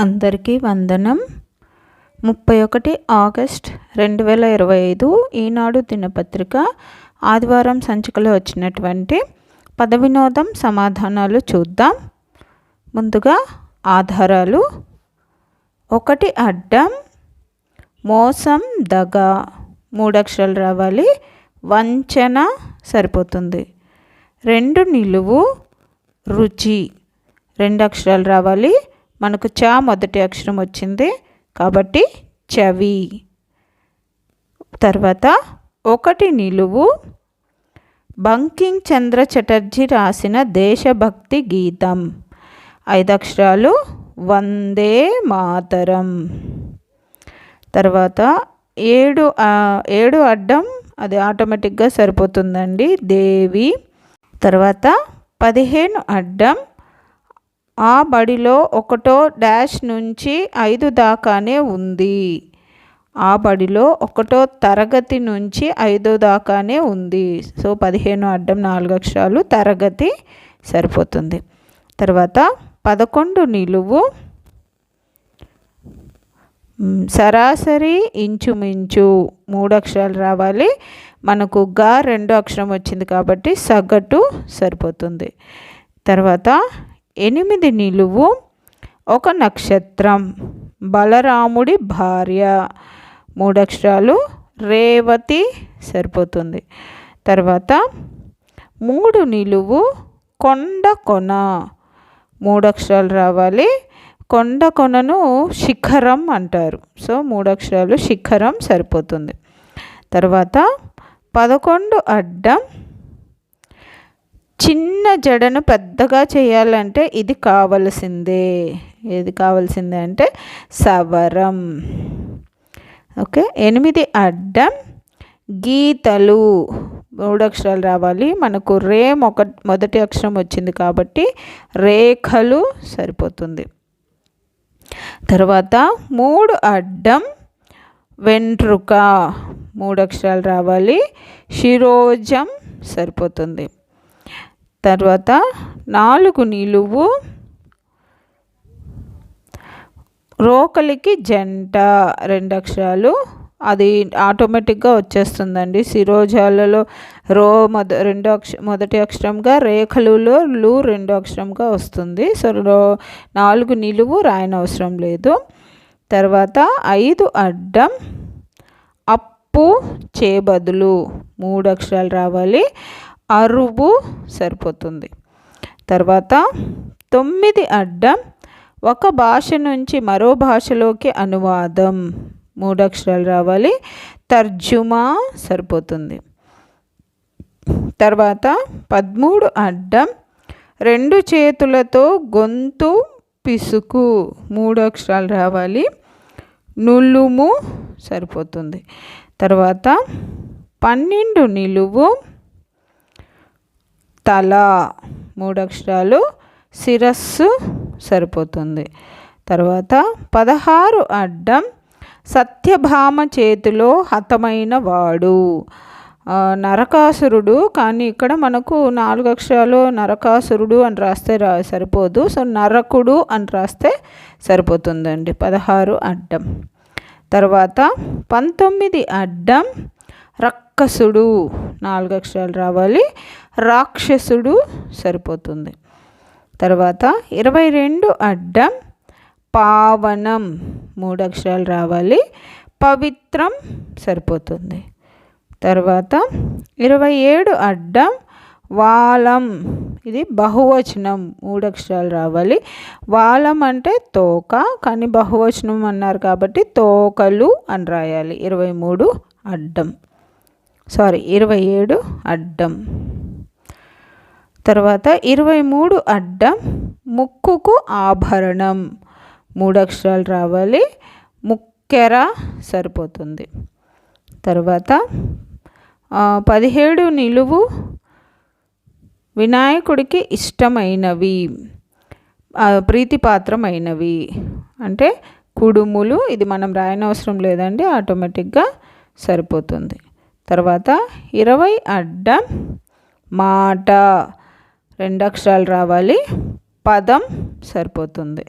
అందరికీ వందనం. ముప్పై ఒకటి ఆగస్ట్ రెండు వేల ఇరవై ఐదు ఈనాడు దినపత్రిక ఆదివారం సంచికలో వచ్చినటువంటి పద వినోదం సమాధానాలు చూద్దాం. ముందుగా ఆధారాలు. ఒకటి అడ్డం మోసం దగ. మూడు అక్షరాలు రావాలి. వంచన సరిపోతుంది. రెండు నిలువు రుచి. రెండు అక్షరాలు రావాలి. మనకు చా మొదటి అక్షరం వచ్చింది కాబట్టి చవి. తర్వాత ఒకటి నిలువు. బంకింగ్ చంద్ర చటర్జీ రాసిన దేశభక్తి గీతం. ఐదు అక్షరాలు. వందే మాతరం. తర్వాత ఏడు ఏడు అడ్డం. అది ఆటోమేటిక్గా సరిపోతుందండి. దేవి. తర్వాత పదిహేను అడ్డం. ఆ బడిలో ఒకటో డాష్ నుంచి ఐదు దాకానే ఉంది. ఆ బడిలో ఒకటో తరగతి నుంచి ఐదో దాకానే ఉంది. సో పదిహేను అడ్డం నాలుగు అక్షరాలు తరగతి సరిపోతుంది. తర్వాత పదకొండు నిలువు. సరాసరి ఇంచుమించు మూడు అక్షరాలు రావాలి. మనకు గా రెండు అక్షరం వచ్చింది కాబట్టి సగటు సరిపోతుంది. తర్వాత ఎనిమిది నిలువు ఒక నక్షత్రం. బలరాముడి భార్య. మూడు అక్షరాలు రేవతి సరిపోతుంది. తర్వాత మూడు నిలువు కొండ కొన. మూడు అక్షరాలు రావాలి. కొండ కొనను శిఖరం అంటారు. సో మూడు అక్షరాలు శిఖరం సరిపోతుంది. తర్వాత పదకొండు అడ్డం చిన్న జడను పెద్దగా చేయాలంటే ఇది కావలసిందే. ఏది కావాల్సిందే అంటే సవరం. ఓకే? ఎనిమిది అడ్డం గీతలు. మూడు అక్షరాలు రావాలి. మనకు రే ఒక మొదటి అక్షరం వచ్చింది కాబట్టి రేఖలు సరిపోతుంది. తర్వాత మూడు అడ్డం వెంట్రుక. మూడు అక్షరాలు రావాలి. శిరోజం సరిపోతుంది. తర్వాత నాలుగు నిలువు రోకలికి జంట రెండు అక్షరాలు. అది ఆటోమేటిక్గా వచ్చేస్తుందండి. శిరోజాలలో రో మొద రెండో అక్ష మొదటి అక్షరంగా రేఖలులో లు రెండో అక్షరంగా వస్తుంది. సో రో నాలుగు నిలువు రాయనవసరం లేదు. తర్వాత ఐదు అడ్డం అప్పు చేబదులు మూడు అక్షరాలు రావాలి. అరువు సరిపోతుంది. తర్వాత తొమ్మిది అడ్డం ఒక భాష నుంచి మరో భాషలోకి అనువాదం. మూడు అక్షరాలు రావాలి. తర్జుమా సరిపోతుంది. తర్వాత పదమూడు అడ్డం రెండు చేతులతో గొంతు పిసుకు. మూడు అక్షరాలు రావాలి. నులుము సరిపోతుంది. తర్వాత పన్నెండు నిలువు తల మూడు అక్షరాలు శిరస్సు సరిపోతుంది. తర్వాత పదహారు అడ్డం సత్యభామ చేతిలో హతమైన వాడు. నరకాసురుడు కానీ ఇక్కడ మనకు నాలుగు అక్షరాలు నరకాసురుడు అని రాస్తే రా సరిపోదు. సో నరకుడు అని రాస్తే సరిపోతుందండి పదహారు అడ్డం. తర్వాత పంతొమ్మిది అడ్డం రక్కసుడు నాలుగు అక్షరాలు రావాలి. రాక్షసుడు సరిపోతుంది. తర్వాత ఇరవై రెండు అడ్డం పావనం మూడు అక్షరాలు రావాలి. పవిత్రం సరిపోతుంది. తర్వాత ఇరవై ఏడు అడ్డం వాలం. ఇది బహువచనం మూడు అక్షరాలు రావాలి. వాలం అంటే తోక కానీ బహువచనం అన్నారు కాబట్టి తోకలు అని రాయాలి. ఇరవై మూడు అడ్డం. సారీ ఇరవై ఏడు అడ్డం. తర్వాత ఇరవై మూడు అడ్డం ముక్కుకు ఆభరణం. మూడు అక్షరాలు రావాలి. ముక్కెర సరిపోతుంది. తర్వాత పదిహేడు నిలువు వినాయకుడికి ఇష్టమైనవి ప్రీతిపాత్రమైనవి. అంటే కుడుములు ఇది మనం రాయనవసరం లేదండి ఆటోమేటిక్గా సరిపోతుంది. తర్వాత ఇరవై అడ్డం మాట. రెండు అక్షరాలు రావాలి. పదం సరిపోతుంది.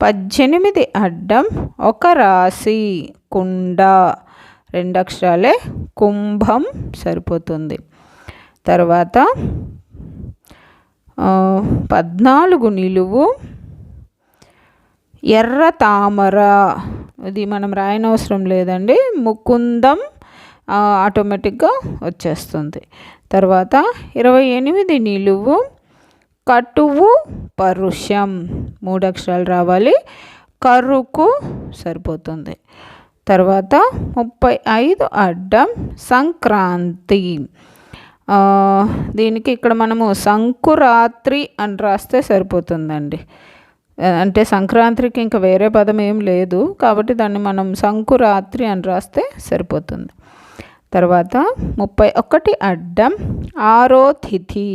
పద్దెనిమిది అడ్డం ఒక రాశి కుండ. రెండు అక్షరాలే కుంభం సరిపోతుంది. తర్వాత పద్నాలుగు నిలువు. ఎర్ర తామర. ఇది మనం రాయనవసరం లేదండి. ముకుందం ఆటోమేటిక్గా వచ్చేస్తుంది. తర్వాత ఇరవై ఎనిమిది నిలువు కటువు పరుషం మూడు అక్షరాలు రావాలి. కరుకు సరిపోతుంది. తర్వాత ముప్పై ఐదు అడ్డం సంక్రాంతి. దీనికి ఇక్కడ మనము సంకురాత్రి అని రాస్తే సరిపోతుందండి. అంటే సంక్రాంతికి ఇంకా వేరే పదం ఏం లేదు కాబట్టి దాన్ని మనం సంకురాత్రి అని రాస్తే సరిపోతుంది. తర్వాత ముప్పై ఒకటి అడ్డం ఆరో తిథి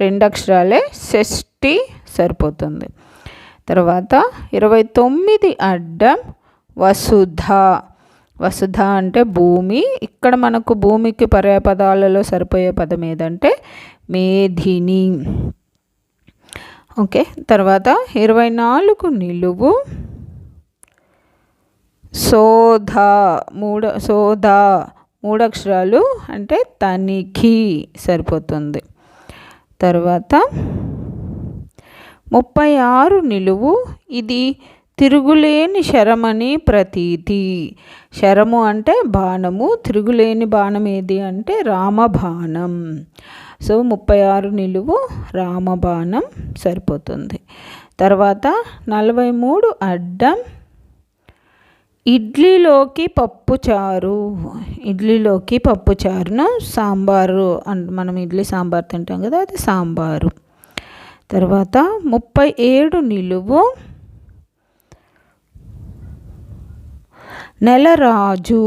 రెండు అక్షరాలే షష్ఠి సరిపోతుంది. తర్వాత ఇరవై తొమ్మిది అడ్డం వసుధ. వసుధ అంటే భూమి. ఇక్కడ మనకు భూమికి పర్యాపదాలలో సరిపోయే పదం ఏదంటే మేధిని. ఓకే తర్వాత ఇరవై నాలుగు నిలువు సోధ మూడు సోధ మూడక్షరాలు అంటే తనిఖీ సరిపోతుంది. తర్వాత ముప్పై ఆరు నిలువు ఇది తిరుగులేని శరమని ప్రతీతి. శరము అంటే బాణము తిరుగులేని బాణం ఏది అంటే రామబాణం. సో ముప్పై ఆరు నిలువు రామబాణం సరిపోతుంది. తర్వాత నలభై మూడు అడ్డం ఇడ్లీలోకి పప్పుచారు ఇడ్లీలోకి పప్పుచారును సాంబారు మనం ఇడ్లీ సాంబార్ తింటాం కదా అది సాంబారు. తర్వాత ముప్పై ఏడు నిలువు నెలరాజు.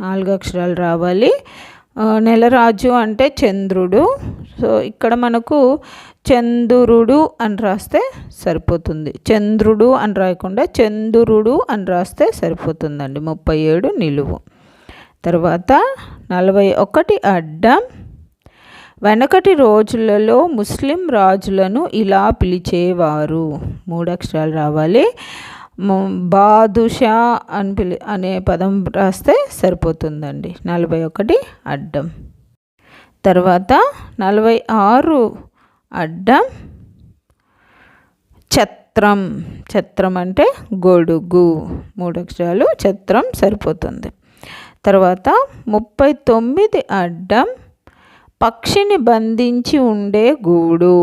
నాలుగు అక్షరాలు రావాలి. నెలరాజు అంటే చంద్రుడు. సో ఇక్కడ మనకు చంద్రుడు అని రాస్తే సరిపోతుంది. చంద్రుడు అని రాయకుండా చంద్రుడు అని రాస్తే సరిపోతుందండి. ముప్పై ఏడు నిలువు. తర్వాత నలభై ఒకటి అడ్డం. వెనకటి రోజులలో ముస్లిం రాజులను ఇలా పిలిచేవారు. మూడు అక్షరాలు రావాలి. బాదుషా అని పిలి అనే పదం రాస్తే సరిపోతుందండి. నలభై ఒకటి అడ్డం. తర్వాత నలభై ఆరు అడ్డం ఛత్రం. ఛత్రం అంటే గొడుగు. మూడు అక్షరాలు ఛత్రం సరిపోతుంది. తర్వాత ముప్పై తొమ్మిది అడ్డం పక్షిని బంధించి ఉండే గూడు.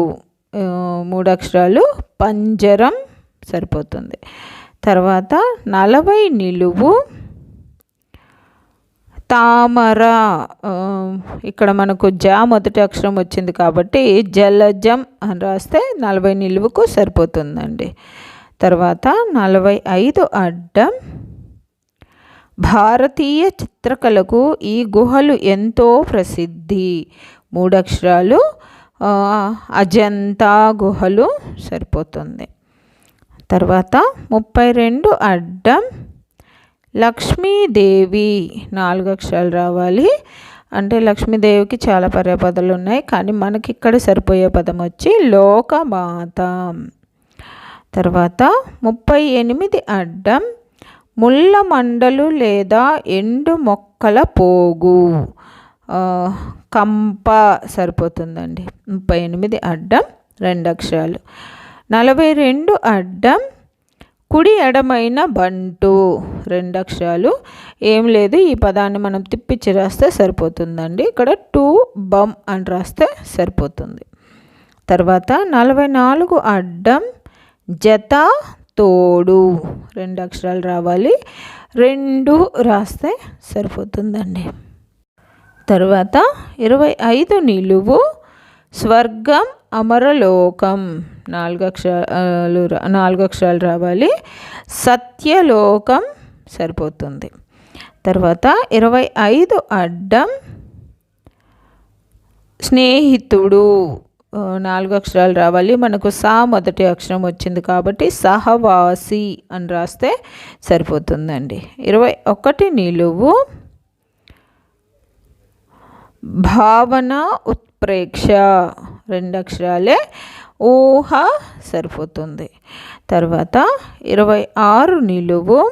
మూడు అక్షరాలు పంజరం సరిపోతుంది. తర్వాత నలభై నిలువు తామర ఇక్కడ మనకు జా మొదటి అక్షరం వచ్చింది కాబట్టి జలజం అని రాస్తే నలభై నిలువుకు సరిపోతుందండి. తర్వాత నలభై ఐదు అడ్డం. భారతీయ చిత్రకళకు ఈ గుహలు ఎంతో ప్రసిద్ధి. మూడు అక్షరాలు అజంతా గుహలు సరిపోతుంది. తర్వాత ముప్పై రెండు అడ్డం. లక్ష్మీదేవి నాలుగు అక్షరాలు రావాలి. అంటే లక్ష్మీదేవికి చాలా పర్యాపదాలు ఉన్నాయి. కానీ మనకి ఇక్కడ సరిపోయే పదం వచ్చి లోకమాత. తర్వాత ముప్పై ఎనిమిది అడ్డం ముళ్ళ మండలు లేదా ఎండు మొక్కల పోగు. కంప సరిపోతుందండి. ముప్పై ఎనిమిది అడ్డం రెండు అక్షరాలు. నలభై రెండు అడ్డం కుడి ఎడమైన బంటు. రెండు అక్షరాలు. ఏం లేదు ఈ పదాన్ని మనం తిప్పించి రాస్తే సరిపోతుందండి. ఇక్కడ టూ బమ్ అని రాస్తే సరిపోతుంది. తర్వాత నలభై నాలుగు అడ్డం జత తోడు. రెండు అక్షరాలు రావాలి. రెండు రాస్తే సరిపోతుందండి. తర్వాత ఇరవై ఐదు నిలువు స్వర్గం అమరలోకం. నాలుగు అక్షరాలు నాలుగు అక్షరాలు రావాలి. సత్యలోకం సరిపోతుంది. తర్వాత ఇరవై ఐదు అడ్డం. స్నేహితుడు. నాలుగు అక్షరాలు రావాలి. మనకు సా మొదటి అక్షరం వచ్చింది కాబట్టి సహవాసి అని రాస్తే సరిపోతుందండి. ఇరవై ఒకటి నిలువు. భావన ఉత్ ప్రేక్ష. రెండు అక్షరాలే ఊహ సరిపోతుంది. తర్వాత ఇరవై ఆరు నిలువు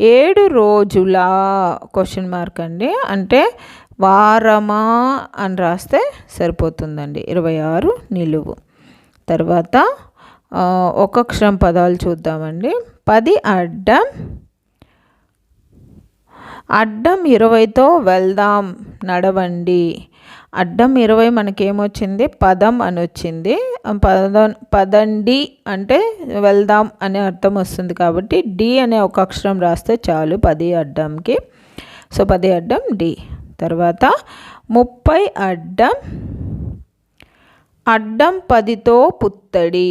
ఏడు రోజుల క్వశ్చన్ మార్క్ అండి. అంటే వారమా అని రాస్తే సరిపోతుందండి. ఇరవై ఆరు నిలువు. తర్వాత ఒక పదాలు చూద్దామండి. పది అడ్డం. అడ్డం ఇరవైతో వెళ్దాం నడవండి. అడ్డం ఇరవై మనకేమొచ్చింది? పదం అని వచ్చింది పద పదండి అంటే వెళ్దాం అనే అర్థం వస్తుంది కాబట్టి డి అనే ఒక అక్షరం రాస్తే చాలు పది అడ్డంకి. సో పది అడ్డం డి. తర్వాత ముప్పై అడ్డం అడ్డం పదితో పుత్తడి.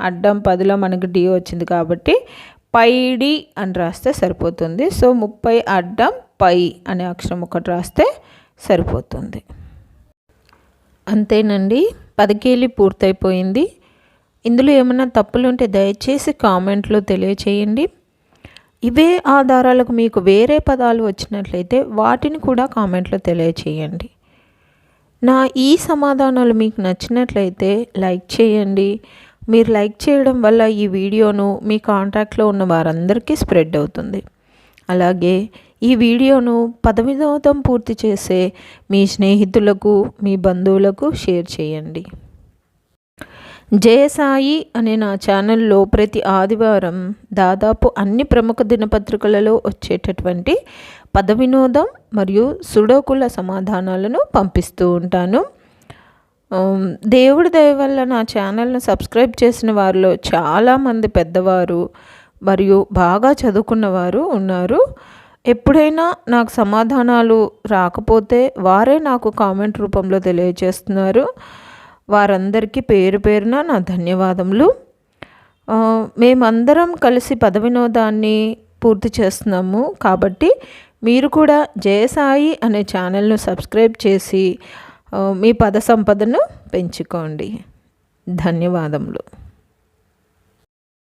అడ్డం పదిలో మనకు డి వచ్చింది కాబట్టి పైడి అని రాస్తే సరిపోతుంది. సో ముప్పై అడ్డం పై అనే అక్షరం ఒకటి రాస్తే సరిపోతుంది. అంతేనండి. పదికేలి పూర్తయిపోయింది. ఇందులో ఏమైనా తప్పులు ఉంటే దయచేసి కామెంట్లో తెలియచేయండి. ఇవే ఆధారాలకు మీకు వేరే పదాలు వచ్చినట్లయితే వాటిని కూడా కామెంట్లో తెలియచేయండి. నా ఈ సమాధానాలు మీకు నచ్చినట్లయితే లైక్ చేయండి. మీరు లైక్ చేయడం వల్ల ఈ వీడియోను మీ కాంటాక్ట్లో ఉన్న వారందరికీ స్ప్రెడ్ అవుతుంది. అలాగే ఈ వీడియోను పదవినోదం పూర్తి చేసే మీ స్నేహితులకు మీ బంధువులకు షేర్ చేయండి. జయసాయి అనే నా ఛానల్లో ప్రతి ఆదివారం దాదాపు అన్ని ప్రముఖ దినపత్రికలలో వచ్చేటటువంటి పద వినోదం మరియు సుడోకుల సమాధానాలను పంపిస్తూ ఉంటాను. దేవుడి దయ వల్ల నా ఛానల్ను సబ్స్క్రైబ్ చేసిన వారిలో చాలామంది పెద్దవారు మరియు బాగా చదువుకున్నవారు ఉన్నారు. ఎప్పుడైనా నాకు సమాధానాలు రాకపోతే వారే నాకు కామెంట్ రూపంలో తెలియజేస్తున్నారు. వారందరికీ పేరు పేరున నా ధన్యవాదములు. మేమందరం కలిసి పద వినోదాన్ని పూర్తి చేస్తున్నాము. కాబట్టి మీరు కూడా జయసాయి అనే ఛానల్ను సబ్స్క్రైబ్ చేసి మీ పద సంపదను పెంచుకోండి. ధన్యవాదములు.